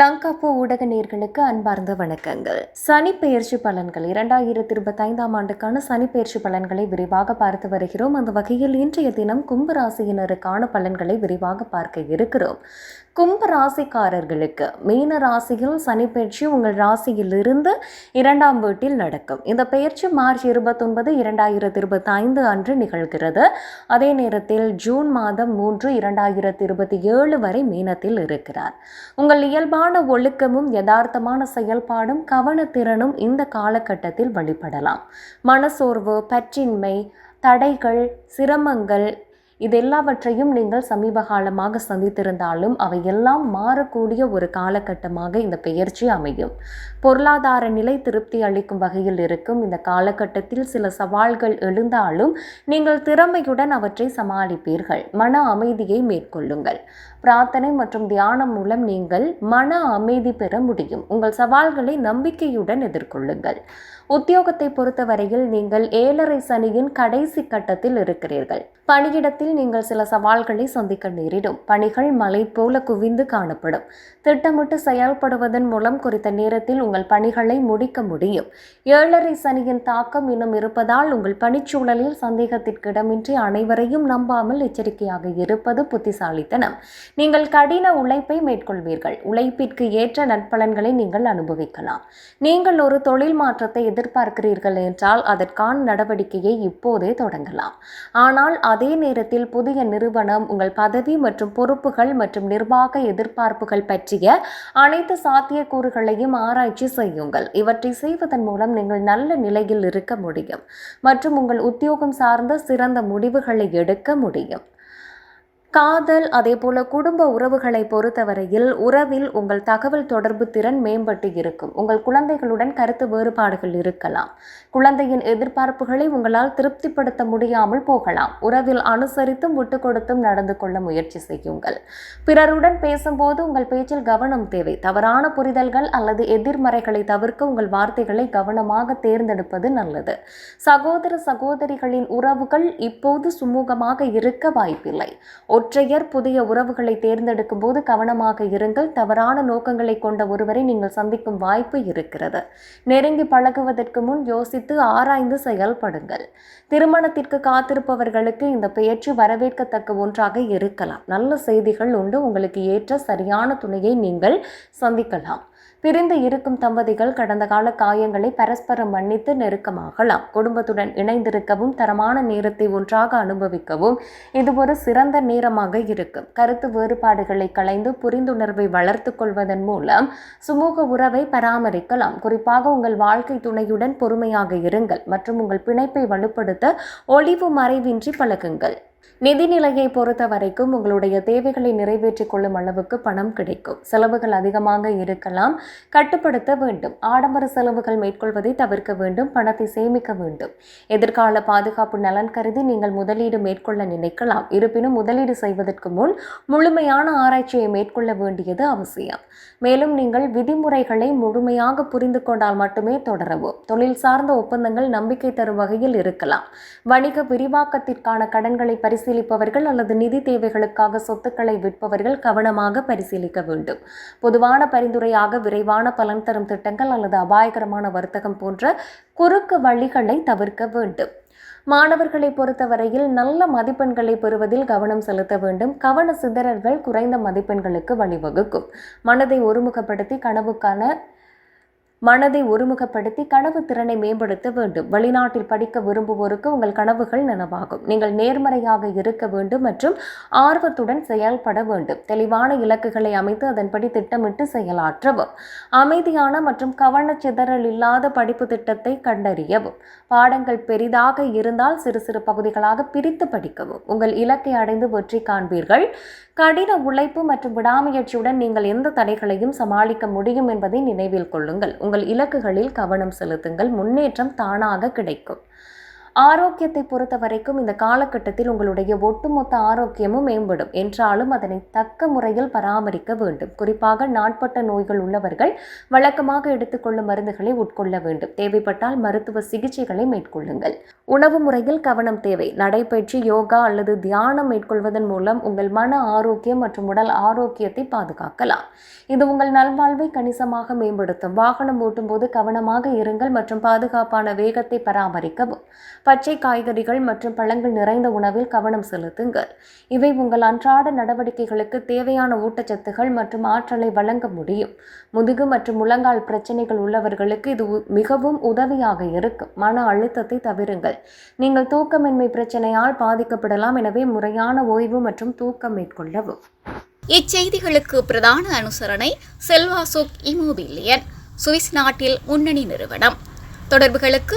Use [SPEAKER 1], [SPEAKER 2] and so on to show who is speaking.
[SPEAKER 1] லங்காபூ ஊடக நேர்களுக்கு அன்பார்ந்த வணக்கங்கள். சனி பெயர்ச்சி பலன்கள். இரண்டாயிரத்தி இருபத்தி ஐந்தாம் ஆண்டுக்கான சனி பெயர்ச்சி பலன்களை விரிவாக பார்த்து வருகிறோம். அந்த வகையில் இன்றைய தினம் கும்ப ராசியினருக்கான பலன்களை விரிவாக பார்க்க இருக்கிறோம். கும்ப ராசிக்காரர்களுக்கு மீன ராசியில் சனி பெயர்ச்சி உங்கள் ராசியிலிருந்து இரண்டாம் வீட்டில் நடக்கும். இந்த பெயர்ச்சி மார்ச் இருபத்தொன்பது இரண்டாயிரத்தி இருபத்தி ஐந்து அன்று நிகழ்கிறது. அதே நேரத்தில் ஜூன் மாதம் மூன்று இரண்டாயிரத்தி இருபத்தி ஏழு வரை மீனத்தில் இருக்கிறார். உங்கள் இயல்பான ஒழுக்கமும் யதார்த்தமான செயல்பாடும் கவனத்திறனும் இந்த காலகட்டத்தில் வெளிப்படலாம். மனசோர்வு பற்றின்மை தடைகள் சிரமங்கள் இதெல்லாவற்றையும் நீங்கள் சமீப காலமாக சந்தித்திருந்தாலும் அவையெல்லாம் மாறக்கூடிய ஒரு காலகட்டமாக இந்த பெயர்ச்சி அமையும். பொருளாதார நிலை திருப்தி அளிக்கும் வகையில் இருக்கும் இந்த காலகட்டத்தில் சில சவால்கள் எழுந்தாலும் நீங்கள் திறமையுடன் அவற்றை சமாளிப்பீர்கள். மன அமைதியை மேற்கொள்ளுங்கள். பிரார்த்தனை மற்றும் தியானம் மூலம் நீங்கள் மன அமைதி பெற முடியும். உங்கள் சவால்களை நம்பிக்கையுடன் எதிர்கொள்ளுங்கள். உத்தியோகத்தை பொறுத்தவரையில் நீங்கள் ஏழரை சனியின் கடைசி கட்டத்தில் இருக்கிறீர்கள். பணியிடத்தில் நீங்கள் சில சவால்களை சந்திக்க நேரிடும். பணிகள் மலை போல குவிந்து காணப்படும். திட்டமிட்டு செயல்படுவதன் மூலம் குறித்த நேரத்தில் உங்கள் பணிகளை முடிக்க முடியும். ஏழரை சனியின் தாக்கம் இன்னும் இருப்பதால் உங்கள் பணிச்சூழலில் சந்தேகத்திற்கிடமின்றி அனைவரையும் நம்பாமல் எச்சரிக்கையாக இருப்பது புத்திசாலித்தனம். நீங்கள் கடின உழைப்பை மேற்கொள்வீர்கள். உழைப்பிற்கு ஏற்ற நற்பலன்களை நீங்கள் அனுபவிக்கலாம். நீங்கள் ஒரு தொழில் மாற்றத்தை எதிர்பார்க்கிறீர்கள் என்றால் அதற்கான நடவடிக்கையை இப்போதே தொடங்கலாம். ஆனால் அதே நேரத்தில் புதிய நிறுவனம் உங்கள் பதவி மற்றும் பொறுப்புகள் மற்றும் நிர்வாக எதிர்பார்ப்புகள் பற்றிய அனைத்து சாத்தியக்கூறுகளையும் ஆராய்ச்சி செய்யுங்கள். இவற்றை செய்வதன் மூலம் நீங்கள் நல்ல நிலையில் இருக்க முடியும் மற்றும் உங்கள் உத்தியோகம் சார்ந்த சிறந்த முடிவுகளை எடுக்க முடியும். காதல் அதே போல குடும்ப உறவுகளை பொறுத்தவரையில் உறவில் உங்கள் தகவல் தொடர்பு திறன் மேம்பட்டு இருக்கும். உங்கள் குழந்தைகளுடன் கருத்து வேறுபாடுகள் இருக்கலாம். குழந்தையின் எதிர்பார்ப்புகளை உங்களால் திருப்திப்படுத்த முடியாமல் போகலாம். உறவில் அனுசரித்தும் விட்டு கொடுத்தும் நடந்து கொள்ள முயற்சி செய்யுங்கள். பிறருடன் பேசும்போது உங்கள் பேச்சில் கவனம் தேவை. தவறான புரிதல்கள் அல்லது எதிர்மறைகளை தவிர்க்க உங்கள் வார்த்தைகளை கவனமாக தேர்ந்தெடுப்பது நல்லது. சகோதர சகோதரிகளின் உறவுகள் இப்போது சுமூகமாக இருக்க வாய்ப்பில்லை. ஒற்றையர் புதிய உறவுகளை தேர்ந்தெடுக்கும் போது கவனமாக இருங்கள். தவறான நோக்கங்களை கொண்ட ஒருவரை நீங்கள் சந்திக்கும் வாய்ப்பு இருக்கிறது. நெருங்கி பழகுவதற்கு முன் யோசித்து ஆராய்ந்து செயல்படுங்கள். திருமணத்திற்கு காத்திருப்பவர்களுக்கு இந்த பெயர்ச்சி வரவேற்கத்தக்க ஒன்றாக இருக்கலாம். நல்ல செய்திகள் உண்டு. உங்களுக்கு ஏற்ற சரியான துணையை நீங்கள் சந்திக்கலாம். பிரிந்து இருக்கும் தம்பதிகள் கடந்த கால காயங்களை பரஸ்பரம் மன்னித்து நெருக்கமாகலாம். குடும்பத்துடன் இணைந்திருக்கவும் தரமான நேரத்தை ஒன்றாக அனுபவிக்கவும் இது ஒரு சிறந்த நேரமாக இருக்கும். கருத்து வேறுபாடுகளை களைந்து புரிந்துணர்வை வளர்த்து கொள்வதன் மூலம் சுமூக உறவை பராமரிக்கலாம். குறிப்பாக உங்கள் வாழ்க்கை துணையுடன் பொறுமையாக இருங்கள் மற்றும் உங்கள் பிணைப்பை வலுப்படுத்த ஒளிவு மறைவின்றி பழகுங்கள். நிதிநிலையை பொறுத்த வரைக்கும் உங்களுடைய தேவைகளை நிறைவேற்றிக் கொள்ளும் அளவுக்கு பணம் கிடைக்கும். செலவுகள் அதிகமாக இருக்கலாம். கட்டுப்படுத்த வேண்டும். ஆடம்பர செலவுகள் மேற்கொள்வதை தவிர்க்க வேண்டும். பணத்தை சேமிக்க வேண்டும். எதிர்கால பாதுகாப்பு நலன் கருதி நீங்கள் முதலீடு மேற்கொள்ள நினைக்கலாம். இருப்பினும் முதலீடு செய்வதற்கு முன் முழுமையான ஆராய்ச்சியை மேற்கொள்ள வேண்டியது அவசியம். மேலும் நீங்கள் விதிமுறைகளை முழுமையாக புரிந்து கொண்டால் மட்டுமே தொடரவும். தொழில் சார்ந்த ஒப்பந்தங்கள் நம்பிக்கை தரும் வகையில் இருக்கலாம். வணிக விரிவாக்கத்திற்கான கடன்களை பரிசீலிப்பவர்கள் அல்லது நிதி தேவைகளுக்காக சொத்துக்களை விற்பவர்கள் கவனமாக பரிசீலிக்க வேண்டும். பொதுவான பரிந்துரையாக விரைவான பலன் தரும் திட்டங்கள் அல்லது அபாயகரமான வர்த்தகம் போன்ற குறுக்கு வழிகளை தவிர்க்க வேண்டும். மாணவர்களை பொறுத்தவரையில் நல்ல மதிப்பெண்களை பெறுவதில் கவனம் செலுத்த வேண்டும். கவன சிதறல்கள் குறைந்த மதிப்பெண்களுக்கு வழிவகுக்கும். மனதை ஒருமுகப்படுத்தி கனவுக்கான மனதை ஒருமுகப்படுத்தி கனவு திறனை மேம்படுத்த வேண்டும். வெளிநாட்டில் படிக்க விரும்புவோருக்கு உங்கள் கனவுகள் நனவாகும். நீங்கள் நேர்மறையாக இருக்க வேண்டும் மற்றும் ஆர்வத்துடன் செயல்பட வேண்டும். தெளிவான இலக்குகளை அமைத்து அதன்படி திட்டமிட்டு செயலாற்றவும். அமைதியான மற்றும் கவனச்சிதறல் இல்லாத படிப்பு திட்டத்தை கண்டறியவும். பாடங்கள் பெரிதாக இருந்தால் சிறு சிறு பகுதிகளாக பிரித்து படிக்கவும். உங்கள் இலக்கை அடைந்து வெற்றி காண்பீர்கள். கடின உழைப்பு மற்றும் விடாமுயற்சியுடன் நீங்கள் எந்த தடைகளையும் சமாளிக்க முடியும் என்பதை நினைவில் கொள்ளுங்கள். உங்கள் இலக்குகளில் கவனம் செலுத்துங்கள். முன்னேற்றம் தானாக கிடைக்கும். ஆரோக்கியத்தை பொறுத்த வரைக்கும் இந்த காலகட்டத்தில் உங்களுடைய ஒட்டுமொத்த ஆரோக்கியமும் மேம்படும். என்றாலும் அதனை தக்க முறையில் பராமரிக்க வேண்டும். குறிப்பாக நாட்பட்ட நோய்கள் உள்ளவர்கள் வழக்கமாக எடுத்துக்கொள்ளும் மருந்துகளை உட்கொள்ள வேண்டும். தேவைப்பட்டால் மருத்துவ சிகிச்சைகளை மேற்கொள்ளுங்கள். உணவு முறையில் கவனம் தேவை. நடைபயிற்சி யோகா அல்லது தியானம் மேற்கொள்வதன் மூலம் உங்கள் மன ஆரோக்கியம் மற்றும் உடல் ஆரோக்கியத்தை பாதுகாக்கலாம். இது உங்கள் நல்வாழ்வை கணிசமாக மேம்படுத்தும். வாகனம் ஓட்டும்போது கவனமாக இருங்கள் மற்றும் பாதுகாப்பான வேகத்தை பராமரிக்கவும். பச்சை காய்கறிகள் மற்றும் பழங்கள் நிறைந்த உணவில் கவனம் செலுத்துங்கள். இவை உங்கள் அன்றாட நடவடிக்கைகளுக்கு தேவையான ஊட்டச்சத்துகள் மற்றும் ஆற்றலை வழங்க முடியும். முதுகு மற்றும் முழங்கால் பிரச்சனைகள் உள்ளவர்களுக்கு இது உ- மிகவும் உதவியாக இருக்கும். மன அழுத்தத்தை தவிருங்கள். நீங்கள் தூக்கமின்மை பிரச்சனையால் பாதிக்கப்படலாம். எனவே முறையான ஓய்வு மற்றும் தூக்கம் மேற்கொள்ளவும்.
[SPEAKER 2] இச்செய்திகளுக்கு பிரதான அனுசரணை செல்வாசோக் இமோபிலியன் சுவிஸ் நாட்டில் முன்னணி நிறுவனம். தொடர்புகளுக்கு